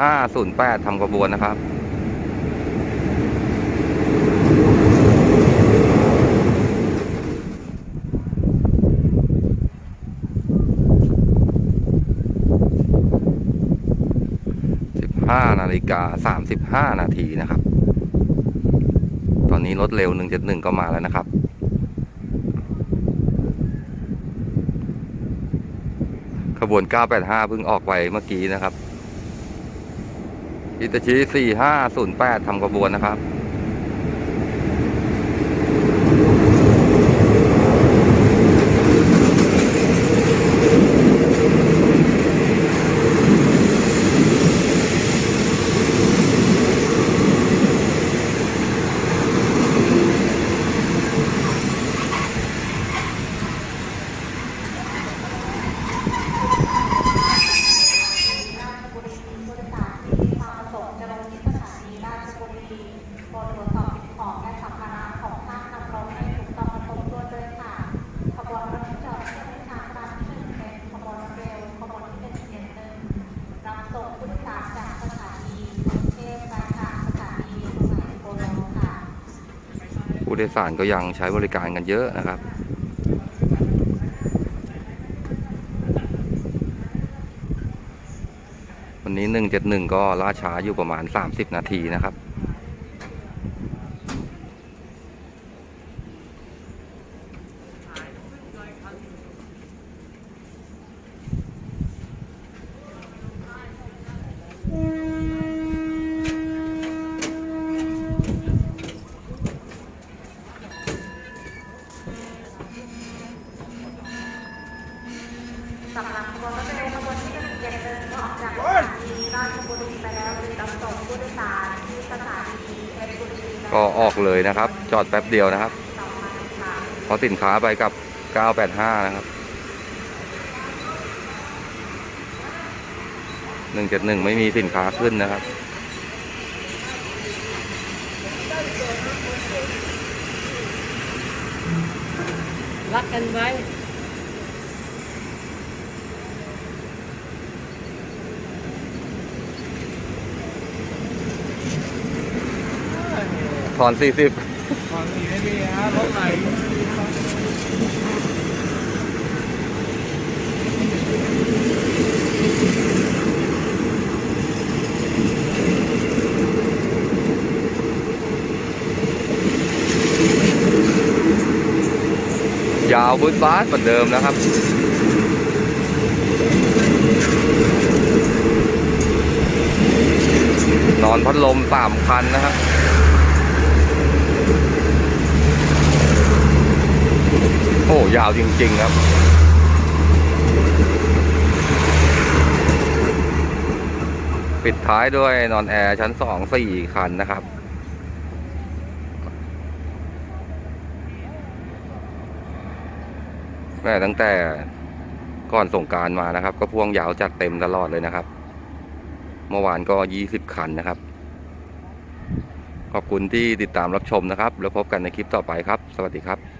ห้าศูนย์แปดทำกระบวนนะครับ สิบห้านาฬิกาสามสิบห้านาทีนะครับ ตอนนี้รถเร็วหนึ่งจ็ดหนึ่งก็มาแล้วนะครับขบวน 985 เพิ่งออกไปเมื่อกี้นะครับ อิตาชิ4508ทำกระบวนนะครับ ราชบุรีผู้โดยสารที่มีความประสงค์จะลงที่สถานีราชบุรีโปรดตรวจสอบสิ่งของและสัมภาระของท่านนำลงให้ถูกต้องตรงตัวด้วยค่ะ ขบวนรถที่จอดเทียบในทางรามที่หนึ่งเป็นขบวนเร็วขบวนที่เป็นเสียงหนึ่งรับส่งผู้โดยสารจากสถานีกรุงเทพไปทางสถานีสุไหงโกลกค่ะ ผู้โดยสารก็ยังใช้บริการกันเยอะนะครับ วันนี้ 171 ก็ล่าช้าอยู่ประมาณ 30 นาทีนะครับ สำหรับขบวนรถเร็วขบวนที่เป็นเสียงหนึ่งก็ออกจากสถานีราชบุรีไปแล้วหรือรับส่งผู้โดยสารที่สถานีเพชรบุรีแล้วก็ออกเลยนะครับ จอดแป๊บเดียวนะครับต่อมาค่ะเพราะสินค้าไปกับ 985 นะครับ 171 ไม่มีสินค้าขึ้นนะครับรักกันไว้ ถอน40ของดีไม่ดีฮะรถไหลยาวฟุตบาสเหมือนเดิมนะครับ นอนพัดลมสามคันนะครับ โอ้ ยาวจริง ๆ ครับ ปิดท้ายด้วยนอนแอร์ชั้นสองสี่คันนะครับ แม่ตั้งแต่ก่อนส่งการมานะครับ ก็พ่วงยาวจัดเต็มตลอดเลยนะครับ เมื่อวานก็ยี่สิบคันนะครับ ขอบคุณที่ติดตามรับชมนะครับ แล้วพบกันในคลิปต่อไปครับ สวัสดีครับ